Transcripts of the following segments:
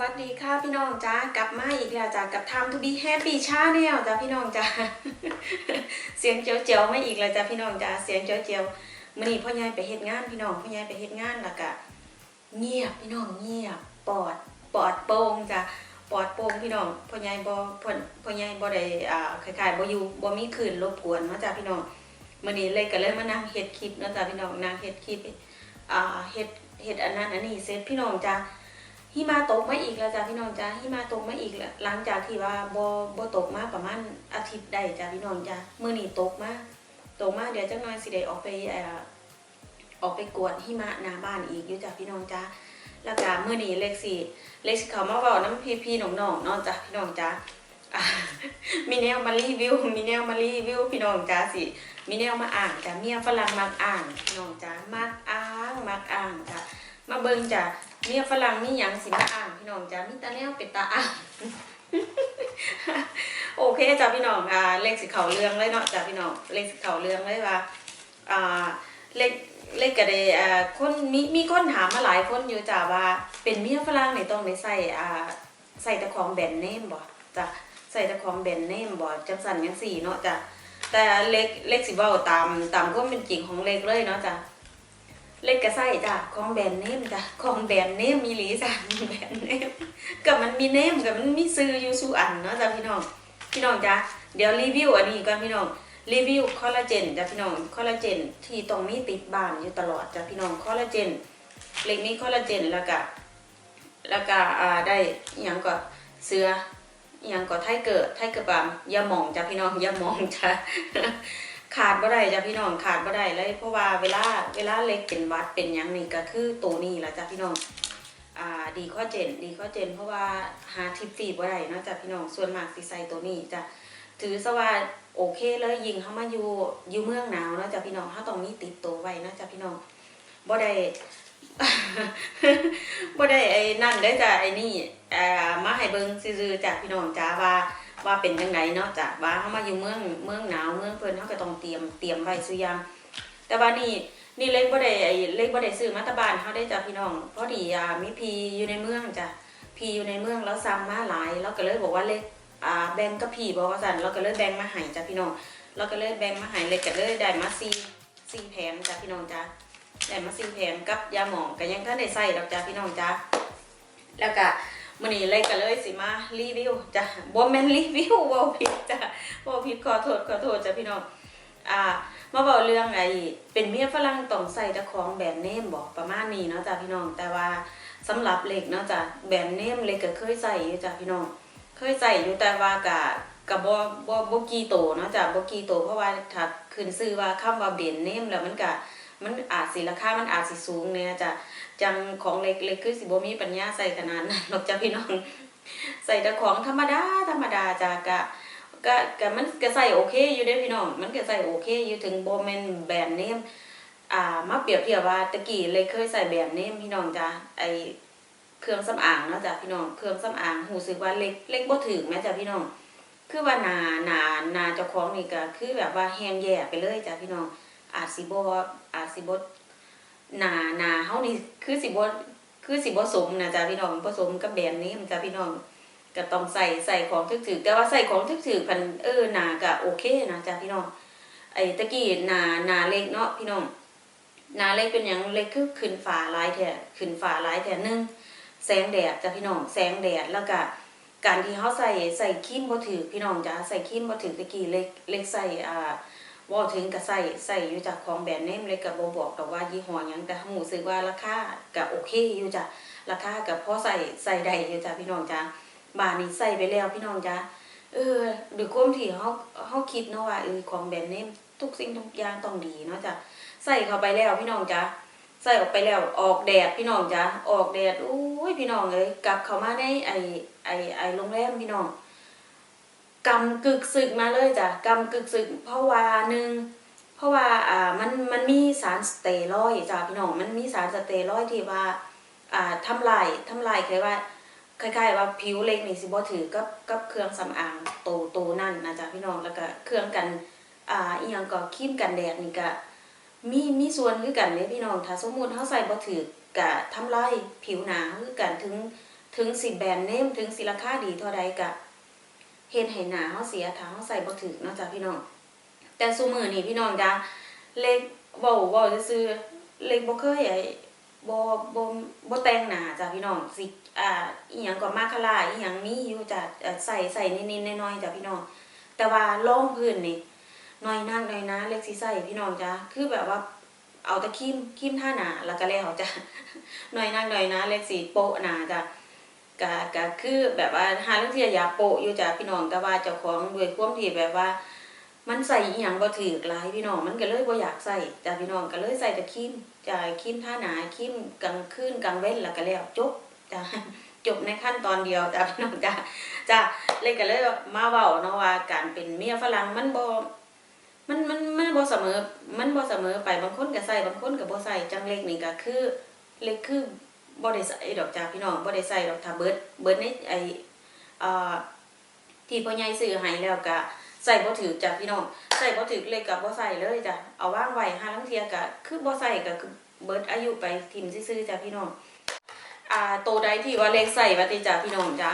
สวัสดีค่ะพี่น้องจ้ากลับมาอีกแล้วจ้ากับ Time to be happy channel จ้าพี่น้องจ้าเสียงเจียวๆไม่อีกแล้วจ้าพี่น้องจ้าเสียงเจียวๆมื้อนี้พ่อใหญ่ไปเฮ็ดงานพี่น้องพ่อใหญ่ไปเฮ็ดงานแล้วก็เงียบพี่น้องเงียบปอดปอดโป่งจ้าปอดโป่งพี่น้องพ่อใหญ่บ่พ่อพ่อใหญ่บ่ได้อ่าคล้ายๆบ่อยู่บ่มีคืนรบกวนนาะจ้าพี่น้องมื้อนี้เลยก็เลยมานั่งเฮ็ดคลิปเนาะจ้าพี่น้องนั่งเฮ็ดคลิปอ่าเฮ็ดเฮ็ดอันนั้นอันนี้เสร็จพี่น้องจ้า หิมะตกมาอีกแล้วจ้ะพี่น้องจ้าหิมะตกมาอีกแล้วหลังจากที่ว่าบ่บ่ตกมาประมาณอาทิตย์ได้จ้ะพี่น้องจ้ามื้อนี้ตกมาตกมาเดี๋ยวจักหน่อยสิได้ออกไปเอ่อออกไปกวดหิมะหน้าบ้านอีกอยู่จ้ะพี่น้องจ้าแล้วก็มื้อนี้เลขสี่เลขสิเขามาเว้าน้ำพี่ๆน้องๆเนาะจ้ะพี่น้องจ้ามีแนวมารีวิวมีแนวมารีวิวพี่น้องจ้าสิมีแนวมาอ่านจ้ะเมียฝรั่งมักอ่านพี่น้องจ้ามักอ่านมักอ่านจ้ะมาเบิ่งจ้ะ เมียฝรั่งมีหยังสิมาอ่านพี่น้องจ้ามีตาแนวเป็นตาอ่านโอเคจ้าพี่น้องอ่าเลขสิเขาเรื่องเลยเนาะจ้าพี่น้องเลขสิเขาเรื่องเลยว่าอ่าเลขเลขกระเดอ่าคนมีมีคนถามมาหลายคนอยู่จ้าว่า เป็นเมียฝรั่งนี่ต้องได้ใส่อ่าใส่ต่ของแบรนด์เนมบ่จ้ะใส่ต่ของแบรนด์เนมบ่จังสันจังสี่เนาะจ้ะแต่เลขเลขสิเว้าตามตามความเป็นจริงของเลขเลยเนาะจ้ะ เล็กกระไส้จ้ะของแบรนด์เนมจ้ะของแบรนด์เนมมีหลีจ้ะแบรนด์เนมกับมันมีเนมกับมันมีซื้ออยู่สู่อันเนาะจ้ะพี่น้องพี่น้องจ้ะเดี๋ยวรีวิวอันนี้ก่อนพี่น้องรีวิวคอลลาเจนจ้ะพี่น้องคอลลาเจนที่ต้องมีติดบ้านอยู่ตลอดจ้ะพี่น้องคอลลาเจนเล็กมีคอลลาเจนแล้วก็แล้วก็ได้อหยังก็เสืออหยังก็ไทเกิดไทเกิดปามอยาหมองจ้ะพี่น้องอยาหมองจ้ะ ขาดบ่ได้จ้ะพี่น้องขาดบ่ได้เลย เพราะว่าเวลาเวลาเล็กเป็นวัดเป็นยังนี่ก็คือตัวนี้แหละจ้ะพี่น้องอ่าดีข้อเจนดีข้อเจน เพราะว่าหาทิปฟีบ่ได้นะจ้ะพี่น้องส่วนมากสิใส่ตัวนี้จ้ะถือซะว่าโอเคเลยยิงเข้ามาอยู่อยู่เมืองหนาวนะจ้ะพี่น้องเฮาต้องมีติดตัวไว้นะจ้ะพี่น้องบ่ได้บ่ได้ไอ้นั่นได้จ้ะไอ้นี่อ่ามาให้เบิ่งซื่อๆจ้ะพี่น้องจ้าว่า ว่าเป็นจังไงเนาะจ้ะว่าเฮามาอยู่เมืองเมืองหนาวเมืองเพิ่นเฮาก็ต้องเตรียมเตรียมไว้ซุอยาง แต่ว่านี่นี่เล็กบ่ได้ไอ้เล็กบ่ได้ซื้อมาตะบ้านเฮาได้จ้ะพี่น้องพอดีอ่ามีพีอยู่ในเมืองจ้ะพีอยู่ในเมืองแล้วสั่งมาหลายแล้วก็เลยบอกว่าเล็กอ่าแบงกับพีบอกว่าซั่นเราก็เลยแบงมาให้จ้ะพี่น้องเราก็เลยแบงมาให้เล็กก็เลยได้มา4 4แผงจ้ะพี่น้องจ้ะได้มา4แผงกับยาหมองก็ยังทันได้ใส่ดอกจ้ะพี่น้องจ้ะแล้วก็ มื่อนี้เลยก็เลยสิมารีวิวจ้ะบ่แมนรีวิวเว้าผิดจ้ะเว้าผิดขอโทษขอโทษจ้ะพี่น้องอ่ามาเว้าเรื่องไอ้เป็นเมียฝรั่งต้องใส่แต่ของแบรนด์เนมบอกประมาณนี้เนาะจ้ะพี่น้องแต่ว่าสำหรับเล็กเนาะจ้ะแบรนด์เนมเล็กก็เคยใส่อยู่จ้ะพี่น้อง เคยใส่อยู่แต่ว่ากะกะบ่บ่บ่กี่โตเนาะจ้ะบ่กี่โตเพราะว่าถ้าขึ้นชื่อว่าคำว่าแบรนด์เนมแล้วมันก็ มันอาจสิราคา มันอาจสิสูงเนี่ยจ้ะจังของเล็กเล็กคือสิบ่มีปัญญาใส่ขนาดนั้นหรอกจ้ะพี่น้อง ใส่แต่ของธรรมดาธรรมดาจ้ะกะกะกะมันก็ใส่โอเคอยู่เด้พี่น้อง มันก็ใส่โอเคอยู่ถึงโบ่แม่นแบรนด์เนมอ่ามาเปรียบเทียบว่าตะกี้เล็กเคยใส่แบรนด์เนมพี่น้องจ้ะไอเครื่องสำอางนะจ้ะพี่น้องเครื่องสำอางรู้สึกว่าเล็กเล็กบ่ถึงแม่จ้ะพี่น้อง คือว่านานานาเจ้าของนี่ก็คือแบบว่าแห้งแย่ไปเลยจ้ะพี่น้อง อาจสิบ่อาจสิบ่หนาหนาเฮานี่คือสิบ่คือสิบ่สมนะจ๊ะพี่น้องผสมกับแบรนด์นี้มันจ้ะพี่น้องก็ต้องใส่ใส่ของถึกๆแต่ว่าใส่ของถึกๆพันเออหนาก็โอเคนะจ๊ะพี่น้องไอ้ตะกี้หนาหนาเล็กเนาะพี่น้องหนาเล็กเป็นหยังเล็กคือขึ้นฟ้าลายแท้ขึ้นฟ้าลายแท้หนึงแสงแดดจ้ะพี่น้องแสงแดดแล้วก็การที่เฮาใส่ใส่ครีมบ่ถือพี่น้องจ้ะใส่ครีมบ่ถือตะกี้เล็กเล็กใส่อ่า ว่าถึงก็ใส่ใส่อยู่จากของแบรนด์เนมเลยกับบบอกแต่ว่ายี่ห้อยังแต่หูสึกว่าราคาก็โอเคอยู่จ้ะราคากับพอใส่ใส่ได้อยู่จ้ะพี่น้องจ้ะบานนี้ใส่ไปแล้วพี่น้องจ้ะเออด้วยความที่เฮาเฮาคิดเนาะว่าเออของแบรนด์เนมทุกสิ่งทุกอย่างต้องดีเนาะจ้ะใส่เข้าไปแล้วพี่น้องจ้ะใส่ออกไปแล้วออกแดดพี่น้องจ้ะออกแดดอุ้ยพี่น้องเอ้ยกลับเข้ามาในไอไอไอโรงแรมพี่น้อง กำกึกสึกมาเลยจ้ะกำกึกสึก เพราะว่าหนึ่งเพราะว่าอ่ามันมันมีสารสเตียรอยจ้ะพี่น้องมันมีสารสเตียรอยที่ว่าอ่าทำลายทำลายคือว่าคล้ายๆว่าผิวเล็กนี่สิบ่ถือกับกับเครื่องสำอางโตโตนั่นนะจ๊ะพี่น้องแล้วก็เครื่องกันอ่าอีหยังก็ครีมกันแดดนี่ก็มีมีส่วนคือกันเลยพี่น้องถ้าสมมุติเฮาใส่บ่ถือก็ทำลายผิวหนาคือกันถึงถึงสิแบรนด์เนมถึงสิราคาดีเท่าใดกะ เฮ็ดให้หนาเฮาเสียถ้าเฮาใส่บ่ถึกเนาะจ้ะพี่น้อง แต่ซุมื้อนี้พี่น้องจ้ะเล็กเว้าเว้าซื่อเล็กบ่เคยไอ้บ่บ่บ่แต่งหนาจ้ะพี่น้องสิอ่าอีหยังก็มาคาร่าอีหยังมีอยู่จ้ะใส่ใส่นิดๆน้อยๆจ้ะพี่น้อง แต่ว่ารองพื้นนี่น้อยนักน้อยนะเล็กสิใส่พี่น้องจ้ะคือแบบว่าเอาต่ครีมครีมท่าหนาแล้วก็แล้วจ้ะน้อยนักน้อยนะเล็กสิโปะหนาจ้ะ ก็ก็คือแบบว่าหาเรื่องที่อยากโปะอยู่จ้ะพี่น้องแต่ว่าเจ้าของด้วยความที่แบบว่า มันใส่อีหยังบ่ถือหลายพี่น้องมันก็เลยบ่อยากใส่จ้ะพี่น้องก็เลยใส่แต่ครีมจ้ะครีมท่าหนาครีมกลางคืนกลางเว้นแล้วก็แล้วจบจ้ะจบในขั้นตอนเดียวจ้ะพี่น้องจ้ะจ้ะเลยก็เลยมาเว้าเนาะว่าการเป็นเมียฝรั่งมันบ่มันมันมันบ่เสมอ มันบ่เสมอไปบางคนก็ใส่บางคนก็บ่ใส่จังเล็กนี่ก็คือเล็กคือ บ่ได้ใส่ดอกจ้ะพี่น้องบ่ได้ใส่ดอกถ้าเบิร์ดเบิร์ดในไออ่าที่พ่อใหญ่ซื้อให้แล้วก็ใส่บ่ถือจ้ะพี่น้องใส่บ่ถือเล็กก็บ่ใส่เลยจ้ะเอาว่างไว้ห้าลังเทียก็คือบ่ใส่ก็คือเบิร์ดอายุไปทิ่มซื่อจ้ะพี่น้องอ่าโตัวใดที่ว่าเล็กใส่ว่าติจ้ะพี่น้องจ้ะ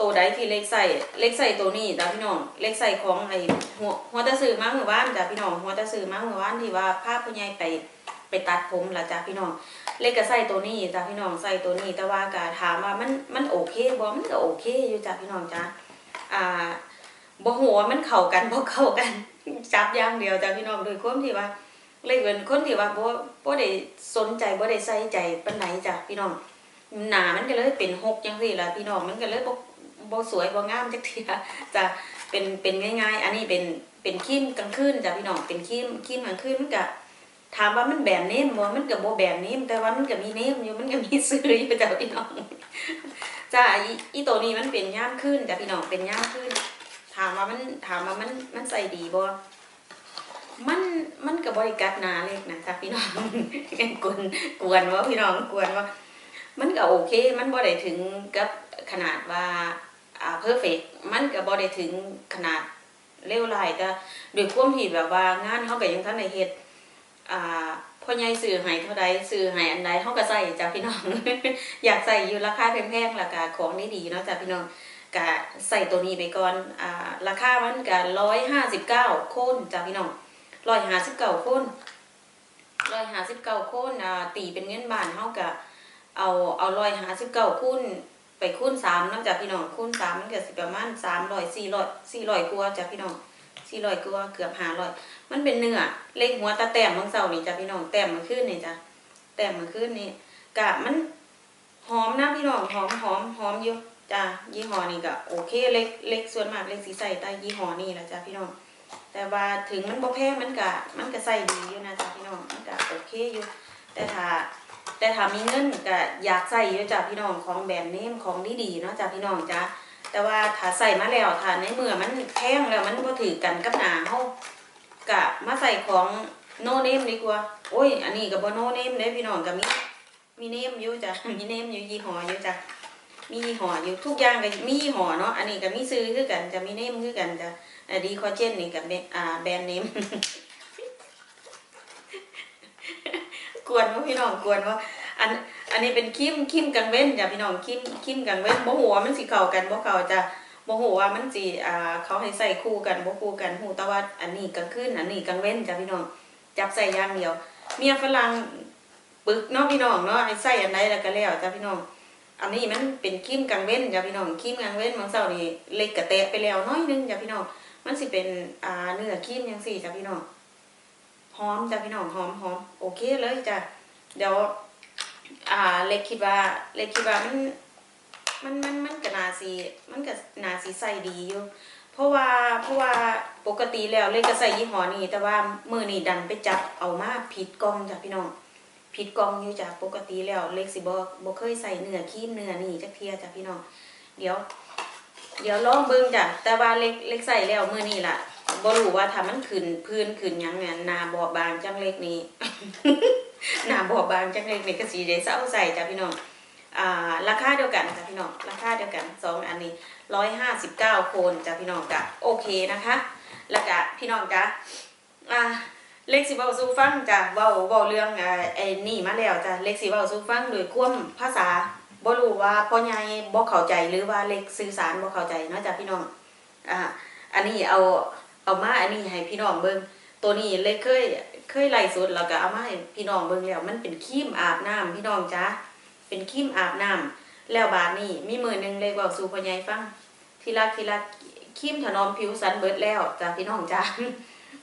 ตัวใดที่เล็กใส่เล็กใส่ตัวนี้จ้ะพี่น้องเล็กใส่ของไอหัวหัวตะซื้อมาเมื่อวานจ้ะพี่น้องหัวตะซื้อมาเมื่อวานที่ว่าพาผู้ใหญ่ไปไปตัดผมล่ะจ้ะพี่น้อง เล็กก็ใส่ตัวนี้จ้ะพี่น้องใส่ตัวนี้ แต่ว่าก็ถามว่ามันมันโอเคบ่มันก็โอเคอยู่จ้ะพี่น้องจ้ะอ่าบ่ฮู้ว่ามันเข้ากันบ่เข้ากันจับอย่างเดียวจ้ะพี่น้องโดยความที่ว่าเล็กเป็นคนที่ว่าบ่บ่ได้สนใจบ่ได้ใส่ใจปานไหนจ้ะพี่น้องหนามันก็เลยเป็นหกจังซี่ล่ะพี่น้องมันก็เลยบ่บ่สวยบ่งามจักเทียจ้ะเป็นเป็นง่าย ๆ อันนี้เป็นเป็นครีมกลางคืนจ้ะพี่น้องเป็นครีมครีมกลางคืนมันก็ ถามว่ามันแบรนเนมบ่มันก็บ่แบรนเนมแต่ว่ามันก็มีเนมอยู่มันก็มีซื้ออยู่จ้ะพี่น้องจ้ะอีตัวนี้มันเป็นย่ามคืนจ้ะพี่น้องเป็นย่ามคืนถามว่ามันถามว่ามันมันใส่ดีบ่มันมันก็บ่ได้กัดหนาเล็กนะจ้ะพี่น้องกวนกวนว่าพี่น้องกวนว่า มันก็โอเค มันบ่ได้ถึงกับขนาดว่าอ่าเพอร์เฟกมันก็บ่ได้ถึงขนาดเลวร้ายแต่ด้วยความที่แบบว่างานเฮาก็ยังทันได้เฮ็ด อ่าพ่อใหญ่ซื้อให้เท่าใดซื้อให้อันใดเฮาก็ใส่จ้ะพี่น้อง อยากใส่อยู่ราคาแพงๆแล้วก็ของดีๆเนาะจ้ะพี่น้องก็ใส่ตัวนี้ไปก่อนอ่าราคามันก็159โคนจ้ะพี่น้อง159โคน159โคนอ่าตีเป็นเงินบาทเฮาก็เอาเอาร้อยหาสิบเก้าคูณไปคูณสามนอกจากพี่น้องคูณสามมันก็สิประมาณสามร้อยสี่ร้อยสี่ร้อยกว่าจ้ะพี่น้อง สี่ร้อยกว่าเกือบห้าร้อยมันเป็นเนื้อเล็กหัวตาแต้มของเสานี่จ้ะพี่น้องแต้มมันขึ้นนี่จ้ะแต้มมันขึ้นนี่กะมันหอมนะพี่น้องหอมหอมหอมอยู่จ้ะยี่ห้อนี่ก็โอเคเล็กเล็กส่วนมากเล็กสีใส่ใต้ยี่ห้อนี่แหละจ้ะพี่น้องแต่ว่าถึงมันบ่แพงมันก็มันก็ใส่ดีอยู่นะจ้ะพี่น้องมันก็โอเคอยู่ แต่ถ้าแต่ถ้ามีเงินก็อยากใส่อยู่จ้ะพี่น้องของแบรนด์เนมของดีๆเนาะจ้ะพี่น้องจ้ะ แต่ว่าถ้าใส่มาแล้วถ้าในเมื่อมันแพงแล้วมันบ่ถือกันกับหนาเฮากะมาใส่ของโนเนมดีกว่า โอ้ย อันนี้ก็บ่โนเนมเด้พี่น้องก็มีมีเนมอยู่จ้ะมีเนมอยู่ยี่ห้ออยู่จ้ะมียี่ห้ออยู่ทุกอย่างก็มียี่ห้อเนาะอันนี้ก็มีซื้อคือกันจะมีเนมคือกันจ้ะดีคอเจนนี่กับอ่าแบรนด์เนมกวนว่าพี่น้องกวนว่าอัน อันนี้เป็นคิมคิมกังเว้นจ้ะพี่น้องคิมคิมกังเว้นบ่ฮู้ว่ามันสิเข้ากันบ่เข้าจะบ่ฮู้ว่ามันสิอ่าเขาให้ใส่คู่กันบ่คู่กันฮู้แต่ว่าอันนี้กลางคืนอันนี้กลางเว้นจ้ะพี่น้องจับใส่ย่างเดียว เมียฝรั่งปึกเนาะพี่น้องเนาะให้ใส่อันใดแล้วก็แล้วจ้ะพี่น้องอันนี้มันเป็นคิมกังเว้นจ้ะพี่น้องคิมกังเว้นบางเช้านี่เล็กกระแตะไปแล้วน้อยนึงจ้ะพี่น้องมันสิเป็นอ่าเนื้อคิมจังซี่จ้ะพี่น้องหอมจ้ะพี่น้องหอมหอมโอเคเลยจ้ะเดี๋ยว อ่าเล็กคิดว่าเล็กคิดว่ามันมันมันมันก็นาสีมันก็นาสีใส่ดีอยู่ เพราะว่าเพราะว่าปกติแล้วเล็กก็ใส่ยี่ห้อนี้ แต่ว่ามือนี้ดันไปจับเอามาผิดกล่องจ้ะพี่น้องผิดกล่องอยู่จ้ะปกติแล้วเล็กสิบ่บ่เคยใส่เนื้อครีมเนื้อนี่จักเทียจ้ะพี่น้องเดี๋ยว เดี๋ยวลองเบิ่งจ้ะแต่ว่าเล็กเล็กใส่แล้วมือนี้ล่ะบ่รู้ว่าถ้ามันขึ้นพื้นขึ้นยังเนี่ยนาบอบบางจังเล็กนี้ หนาบอบบางจังเล็กนี่ก็สิได้เซาใส่จ้ะพี่น้องอ่าราคาเดียวกันจ้ะพี่น้องราคาเดียวกันสองอันนี้159โคนจ้ะพี่น้องจ้ะโอเคนะคะแล้วก็พี่น้องจ้ะอ่าเล็กสิเว้าสู่ฟังจ้ะเว้าเว้าเรื่องอ่าไอ้นี่มาแล้วจ้ะเล็กสิเว้าสู่ฟังโดยความภาษาบ่รู้ว่าพ่อใหญ่บ่เข้าใจหรือว่าเล็กสื่อสารบ่เข้าใจเนาะจ้ะพี่น้องอ่าอันนี้เอาเอามาอันนี้ให้พี่น้องเบิ่ง ตัวนี้เล็กเคยเคยไล่สดแล้วก็เอามาให้พี่น้องเบิ่งแล้ว มันเป็นครีมอาบน้ำพี่น้องจ้ะเป็นครีมอาบน้ำแล้วบาดนี้มีมือหนึ่งเล็กว้าสู่พ่อใหญ่ฟังที่รักที่รักครีมถนอมผิวสันเบิดแล้วจ้ะพี่น้องจ้ะ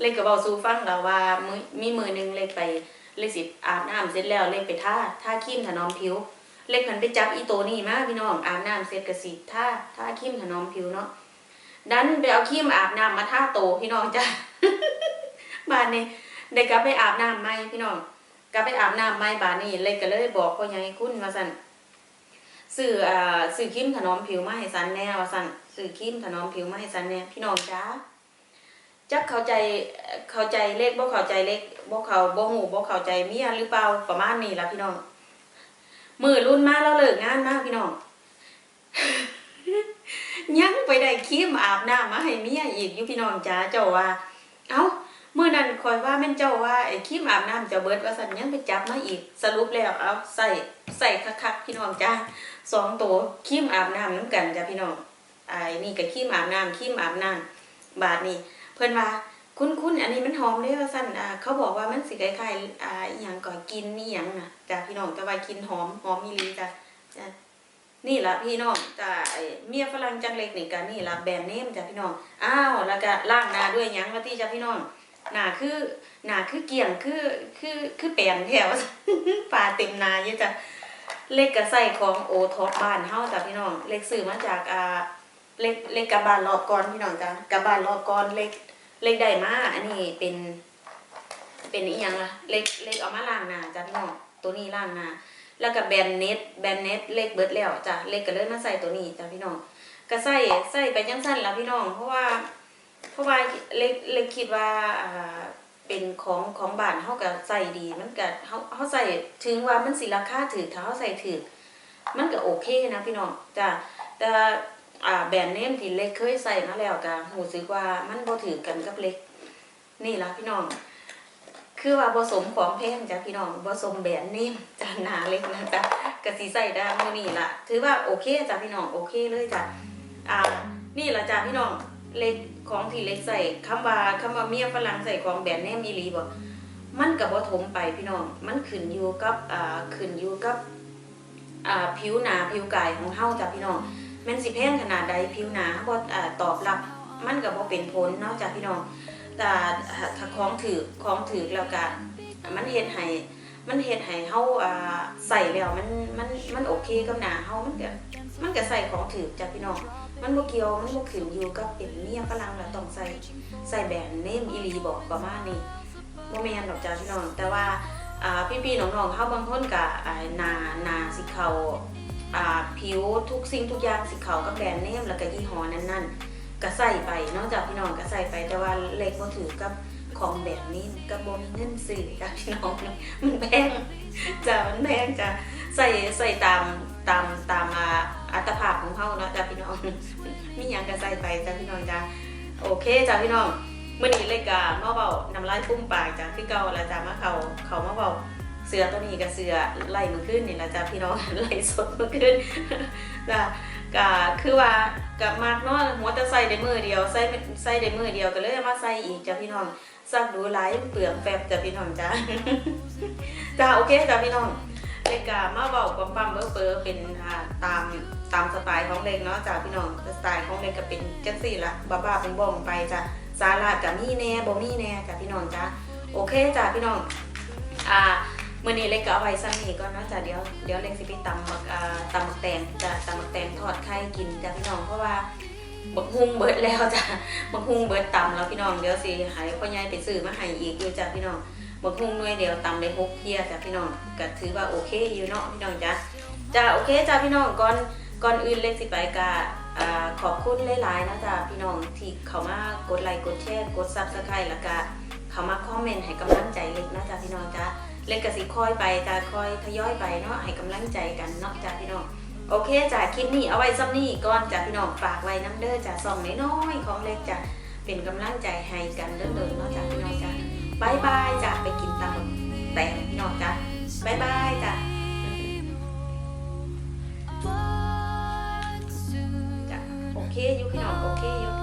เล็กก็เว้าสู่ฟังแล้วว่ามือมีมือหนึ่งเล็กไปเล็กสิอาบน้ำเสร็จแล้วเล็กไปท่าท่าครีมถนอมผิว เล็กหันไปจับอีโตนี่มาพี่น้องอาบน้ำเสร็จก็สิท่าท่าครีมถนอมผิวเนาะดันไปเอาครีมอาบน้ำมาท่าโตพี่น้องจ้ะ บ้านนี้ได้กลับไปอาบน้ำไหมพี่น้องกลับไปอาบน้ำไหมบ้านนี้เลยก็เลยบอกพ่อใหญ่คุณว่าสั่นซื้ออ่าซื้อครีมถนอมผิวมาให้สันแน่ว่าสั่นซื้อครีมถนอมผิวมาให้สันแน่พี่น้องจ้าจักเข้าใจเข้าใจเลขบ่เข้าใจเลขบ่เข้าบ่ฮู้บ่เข้าใจเมียหรือเปล่าประมาณนี้ละพี่น้องมือรุ่นมาแล้วเลิกงานมาพี่น้องยังไปได้ครีมอาบน้ำมาให้เมียอีกอยู่พี่น้องจ้าเจ้าว่า เอ้า เมื่อนั้นคอยว่าแม่นเจ้าว่าไอ้คีมอาบน้ำเจ้าเบิดว่าสันยังไปจับมาอีกสรุปแล้วเอาใส่ใส่คักๆพี่น้องจ้าสองตัวคีมอาบน้ำน้ำกันจ้ะพี่น้องไอ้นี่กับคีมอาบน้ำคีมอาบน้ำบาทนี่เพิ่อนว่าคุณคุณอันนี้มันหอมเด้ว่าสั่นอ่าเขาบอกว่ามันสิคล้ายๆอ่าอหย่างก่อนกินนี่หยังน่ะจ้ะพี่น้องแต่ว่ากินหอมหอมอีลีจ้ะจ้ะนี่ละพี่น้องจ้าไอ้เมียฝรั่งจังเล็กนี่กันนี่ละแบรนด์เนมจ้ะพี่น้องอ้าวแล้วก็ล้างนาด้วยหยังว่าที่จ้ะพี่น้อง หนาคือหนาคือเกี่ยงคือคือคือแปลนแถวปลาเต็มนาเยอะจ้ะเล็กกระใส่ของโอท็อปบ้านเฮาจ้ะพี่น้องเล็กซื้อมาจากอ่าเล็กเล็กกับบ้านรอบก่อนพี่น้องจ้ะกับบ้านรอบก่อนเล็กเล็กได้มาอันนี้เป็น เป็นอีหยังล่ะเล็กเล็กเอามาล้างหนาจ้ะพี่น้องตัวนี้ล้างหนาแล้วก็แบรนด์เน็ตแบรนด์เน็ตเล็กเบิดแล้วจ้ะเล็กก็เลยมาใส่ตัวนี้จ้ะพี่น้องก็ใส่ใส่ไปจังสั้นละพี่น้องเพราะว่า เพราะว่าเล็กเล็กคิดว่าอ่าเป็นของของบ้านเฮาก็ใส่ดี มันก็เฮาเฮาใส่ถึงว่ามันสิราคาถูกถ้าเฮาใส่ถูกมันก็โอเคนะพี่น้องจ้ะแต่อ่าแบรนด์เนมที่เล็กเคยใส่มาแล้วก็รู้สึกว่ามันบ่ถือกันกับเล็ก นี่ละพี่น้อง คือว่าผสมของแพงจ้ะพี่น้องผสมแบรนด์เนมจ้ะหนาเล็กนะจ๊ะกะสีใส่ได้มื้อนี้ละถือว่าโอเคจ้ะพี่น้องโอเคเลยจ้ะอ่านี่ละจ้ะพี่น้อง เล็กของที่เล็กใส่คำว่าคำว่าเมียฝรั่งใส่ของแบรนด์เนมอีหลีบ่มันก็บ่ถมไปพี่น้อง มันขึ้นอยู่กับอ่าขึ้นอยู่กับอ่าผิวหนาผิวกายของเฮาจ้ะพี่น้องแม่นสิแพงขนาดใดผิวหนาบ่อ่าตอบรับมันก็บ่เป็นผลเนาะจ้ะพี่น้องแต่ถ้าของถือของถือแล้วก็มันเฮ็ดให้มันเฮ็ดให้เฮาอ่าใส่แล้วมันมันมันโอเคกับหนาเฮามันก็มันก็ใส่ของถือจ้ะพี่น้อง มันบ่เกี่ยวมันบ่ขึ้นอยู่กับเป็นเมียฝรั่งแล้วต้องใส่ใส่แบรนด์เนมอีหลีบอกประมาณนี้บ่แม่นดอกจ้ะพี่น้องแต่ว่าอ่าพี่ๆน้องๆเฮาบางคนก็อ่าหน้าหน้าสิเขาอ่าผิวทุกสิ่งทุกอย่างสิเขากับแบรนด์เนมแล้วก็ยี่ห้อนั้นๆก็ใส่ไปนอกจากพี่น้องก็ใส่ไปแต่ว่าเล็กบ่ถือกับของแบบนี้กับบมีเงินซื้อจ้ะพี่น้องมันแพงจ้ะมันแพงจ้ะใส่ใส่ตามตามตามอ่า อัตภาพของเฮาเนาะจ้ะพี่น้องมีหยังก็ใส่ไปจ้ะพี่น้องจ้ะโอเคจ้ะพี่น้องเมื้อนี้เลยก็มาเว้าน้ำลายปุ้มปากจ้ะคือเก่าแล้วจ้ะมาเขาเขามาเว้าเสือตัวนี้กับเสือไหลมื้อคืนนี่ละจ้ะพี่น้องไหลสดมื้อคืนจ้ะก็คือว่ากับมากเนาะหัวแต่ใส่ได้มือเดียวใส่ใส่ได้มือเดียวก็เลยมาใส่อีกจ้ะพี่น้องซักดูหลายเปลืองแฟบจ้ะพี่น้องจ้ะจ้ะโอเคจ้ะพี่น้องเล็กกามาเบาปั๊มปั๊มเบอร์เบอร์เป็นตาม ตามสไตล์ของเล็กเนาะจ้ะพี่น้องสไตล์ของเล็กก็เป็นจังสี่ละบ้าบ้าเป็นบ่องไปจ้ะสาระกับมีแน่บ่มีแน่จ้ะพี่น้องจ้ะโอเคจ้ะพี่น้องอ่ามื่อนี้เล็กก็เอาไว้ซ้ำนี่ก่อนเนาะจ้ะเดี๋ยวเดี๋ยวเล็กสิไปตำบักอ่าตำบักแตงจ้ะตำบักแตงทอดไข่กินจ้ะพี่น้องเพราะว่าบักฮุงเบิดแล้วจ้ะบักฮุงเบิดตำแล้วพี่น้องเดี๋ยวสิหายพ่อใหญ่ไปซื้อมาให้อีกอยู่จ้ะพี่น้องบักฮุงหน่วยเดียวตำได้หกเพียจ้ะพี่น้องก็ถือว่าโอเคอยู่เนาะพี่น้องจ้ะจ้ะโอเคจ้ะพี่น้องก่อน ก่อนอื่นเล็กสิไปกะขอบคุณหลายๆนะจ้ะพี่น้องที่เข้ามากดไลค์กดแชร์กดซับสไครต์แล้วก็เข้ามาคอมเมนต์ให้กำลังใจเล็กนะจ้ะพี่น้องจ้ะเล็กกะสิคอยไปจะคอยทยอยไปเนาะให้กำลังใจกันเนาะจ้าพี่น้องโอเคจ้าคลิปนี้เอาไว้ซ้ำนี่ก่อนจ้าพี่น้องฝากไว้น้ำเด้อจ้าส่องน้อยๆของเล็กจ้าเป็นกำลังใจให้กันเดินๆเนาะจ้าพี่น้องจ้าบายบายจ้าไปกินตามแต่พี่น้องจ้าบายบายจ้า เคอยู่พี่น้องโอเคอยู่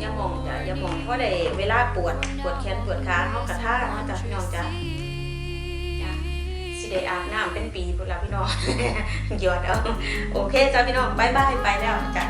อย่ามองจ้ะอย่ามองเพราะได้เวลาปวดปวดแขนปวดขาเฮากระท่าเนาะจ้ะพี่น้องจ้ะจ้ะสิได้อาบน้ำเป็นปีพุ่นละพี่น้องหยอดเอาโอเคจ้ะพี่น้องบ๊ายบายไปแล้วจ้ะ